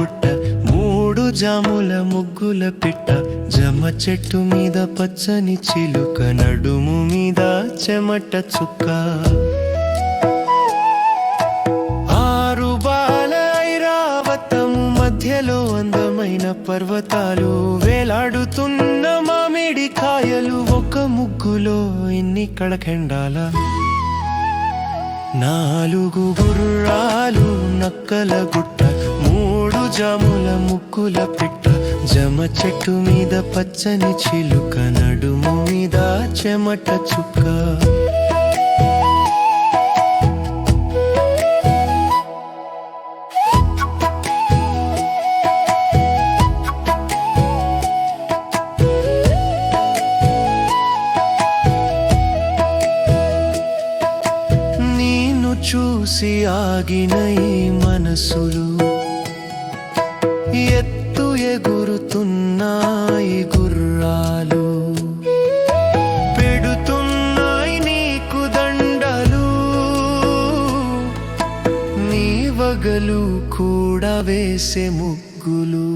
గుట్ట మూడు జాముల ముగ్గుల పిట్ట. జమ చెట్టు మీద పచ్చని చిలుక నడుము మీద చెమట చుక్క. ఆరు బాల మధ్యలో అందమైన పర్వతాలు. వేలాడుతున్న మామిడి కాయలు ఒక ముగ్గులో ఇన్ని కడకెండాలా నాలుగు గుర్రాలు నక్కల గుట్ట మూడు జాముల ముక్కుల పిట్ట. జమ చెట్టు మీద పచ్చని చిలుక నడుము మీద చెమట చుక్క. చూసి ఆగిన ఈ మనసులు ఎత్తు ఎగురుతున్నాయి గుర్రాలు పెడుతున్నాయి నీకు దండలు నీ వగలు కూడా వేసే ముగ్గులు.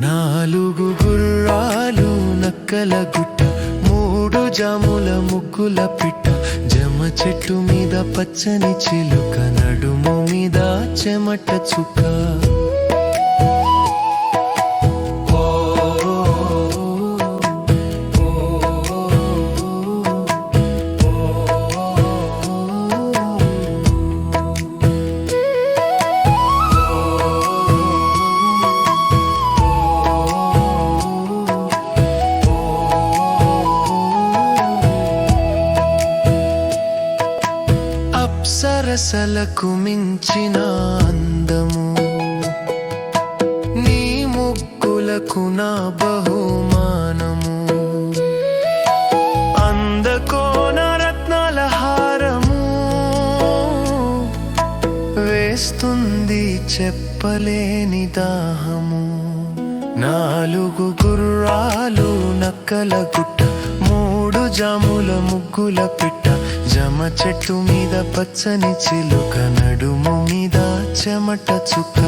నాలుగు గుర్రాలు నక్కల గుట్ట మూడు జాముల ముగ్గుల పిట్ట చెట్టు మీద పచ్చని చిలుక నడుము మీద చెమట చుక్క. అప్సరసలకు మించిన అందము. నీ ముగ్గులకు నా బహుమానము. అందకోన రత్నాల హారము. వేస్తుంది చెప్పలేని దాహము. నాలుగు గుర్రాలు నక్కల గుట్ట జాముల ముగ్గుల పిట్ట జమ చెట్టు మీద పచ్చని చిలుక నడుము మీద చెమట చుక్క.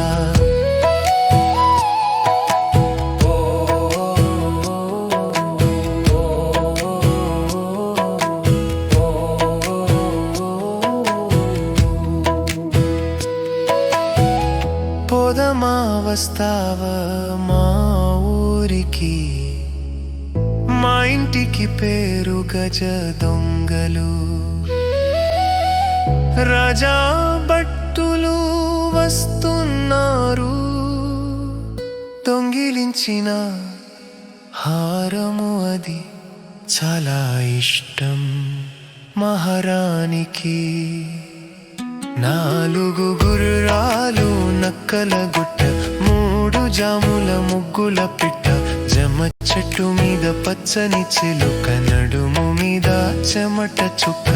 పోదమా మా ఇంటికి పేరు గజ దొంగలు రాజా భట్టులు వస్తున్నారు. దొంగిలించిన హారము అది చాలా ఇష్టం మహారానికి నాలుగు గుర్రాలు నక్కల గుట్ట మూడు జాముల ముగ్గుల పిట్ట జమ చెట్టు మీద పచ్చని చిలుక నడుము మీద చెమట చుక్క.